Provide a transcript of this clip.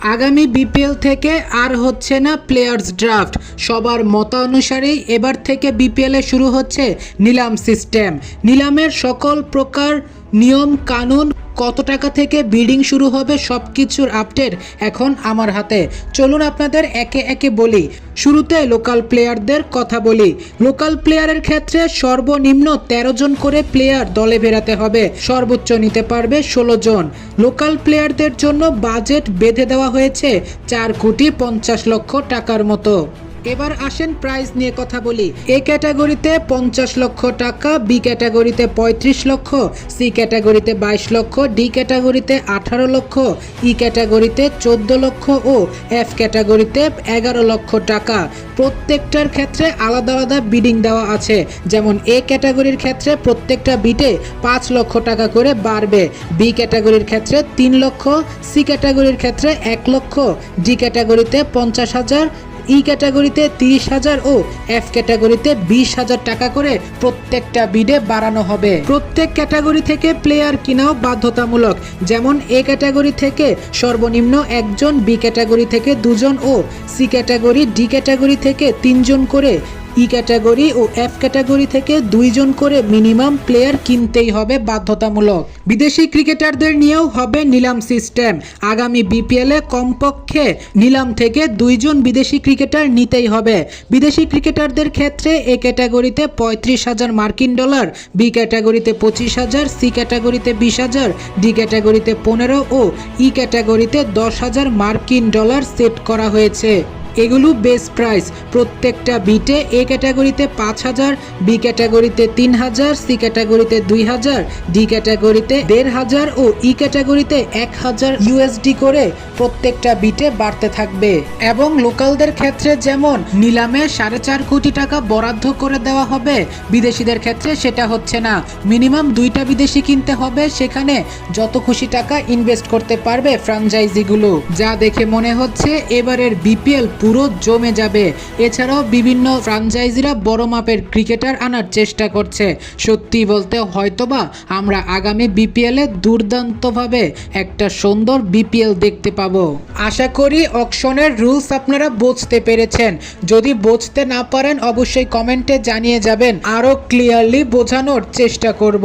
আগামী বিপিএল থেকে আর হচ্ছে না প্লেয়ার্স ড্রাফট। সবার মতানুসারেই এবার থেকে বিপিএলে শুরু হচ্ছে নিলাম সিস্টেম। নিলামের সকল প্রকার নিয়ম কানুন, কত টাকা থেকে বিডিং শুরু হবে সব কিছুর আপডেট এখন আমার হাতে। চলুন আপনাদের একে একে বলি। শুরুতে লোকাল প্লেয়ারদের কথা বলি। লোকাল প্লেয়ারের ক্ষেত্রে সর্বনিম্ন তেরো জন করে প্লেয়ার দলে বেরাতে হবে। সর্বোচ্চ নিতে পারবে ষোলো জন। লোকাল প্লেয়ারদের জন্য বাজেট বেঁধে দেওয়া হয়েছে চার কোটি পঞ্চাশ লক্ষ টাকার মতো। এবার আসেন প্রাইজ নিয়ে কথা বলি। এ ক্যাটাগরিতে পঞ্চাশ লক্ষ টাকা, বি ক্যাটাগরিতে পঁয়ত্রিশ লক্ষ, সি ক্যাটাগরিতে বাইশ লক্ষ, ডি ক্যাটাগরিতে আঠারো লক্ষ, ই ক্যাটাগরিতে চোদ্দ লক্ষ ও এফ ক্যাটাগরিতে এগারো লক্ষ টাকা। প্রত্যেকটার ক্ষেত্রে আলাদা আলাদা বিডিং দেওয়া আছে। যেমন এ ক্যাটাগরির ক্ষেত্রে প্রত্যেকটা বিটে পাঁচ লক্ষ টাকা করে বাড়বে। বি ক্যাটাগরির ক্ষেত্রে তিন লক্ষ, সি ক্যাটাগরির ক্ষেত্রে এক লক্ষ, ডি ক্যাটাগরিতে পঞ্চাশ হাজার ই ক্যাটাগরিতে তিরিশ হাজার ও এফ ক্যাটাগরিতে বিশ হাজার টাকা করে প্রত্যেকটা বিডে বাড়ানো হবে। প্রত্যেক ক্যাটাগরি থেকে প্লেয়ার কিনাও বাধ্যতামূলক। যেমন এ ক্যাটাগরি থেকে সর্বনিম্ন একজন, বি ক্যাটাগরি থেকে দুজন ও সি ক্যাটাগরি, ডি ক্যাটাগরি থেকে তিনজন করে ই ক্যাটাগরি ও এফ ক্যাটাগরি থেকে দুইজন করে মিনিমাম প্লেয়ার কিনতেই হবে বাধ্যতামূলক। বিদেশি ক্রিকেটারদের নিয়েও হবে নিলাম সিস্টেম। আগামী বিপিএল কমপক্ষে নিলাম থেকে দুইজন বিদেশি ক্রিকেটার নিতেই হবে। বিদেশি ক্রিকেটারদের ক্ষেত্রে এ ক্যাটাগরিতে পঁয়ত্রিশ হাজার মার্কিন ডলার, বি ক্যাটাগরিতে পঁচিশ হাজার, সি ক্যাটাগরিতে বিশ হাজার, ডি ক্যাটাগরিতে পনেরো ও ই ক্যাটাগরিতে দশ হাজার মার্কিন ডলার সেট করা হয়েছে। এগুলো বেস্ট প্রাইস প্রত্যেকটা বিটে এ ক্যাটাগরিতে পাঁচ হাজার বি ক্যাটাগরিতে তিন হাজার সি ক্যাটাগরিতে দুই হাজার ডি ক্যাটাগরিতে দেড় হাজার ও ই ক্যাটাগরিতে এক হাজার ইউএসডি করে প্রত্যেকটা বিটে বাড়তে থাকবে। এবং লোকালদের ক্ষেত্রে যেমন নিলামে সাড়ে চার কোটি টাকা বরাদ্দ করে দেওয়া হবে, বিদেশিদের ক্ষেত্রে সেটা হচ্ছে না। মিনিমাম দুইটা বিদেশি কিনতে হবে, সেখানে যত খুশি টাকা ইনভেস্ট করতে পারবে ফ্রাঞ্চাইজিগুলো যা দেখে মনে হচ্ছে এবারের বিপিএল পুরো জমে যাবে। এছাড়াও বিভিন্ন ফ্রাঞ্চাইজিরা বড় মাপের ক্রিকেটার আনার চেষ্টা করছে। সত্যি বলতে হয়তোবা আমরা আগামী বিপিএলে দুর্দান্তভাবে একটা সুন্দর বিপিএল দেখতে পাবো। আশা করি অকশনের রুলস আপনারা বুঝতে পেরেছেন। যদি বুঝতে না পারেন, অবশ্যই কমেন্টে জানিয়ে যাবেন। আরও ক্লিয়ারলি বোঝানোর চেষ্টা করব।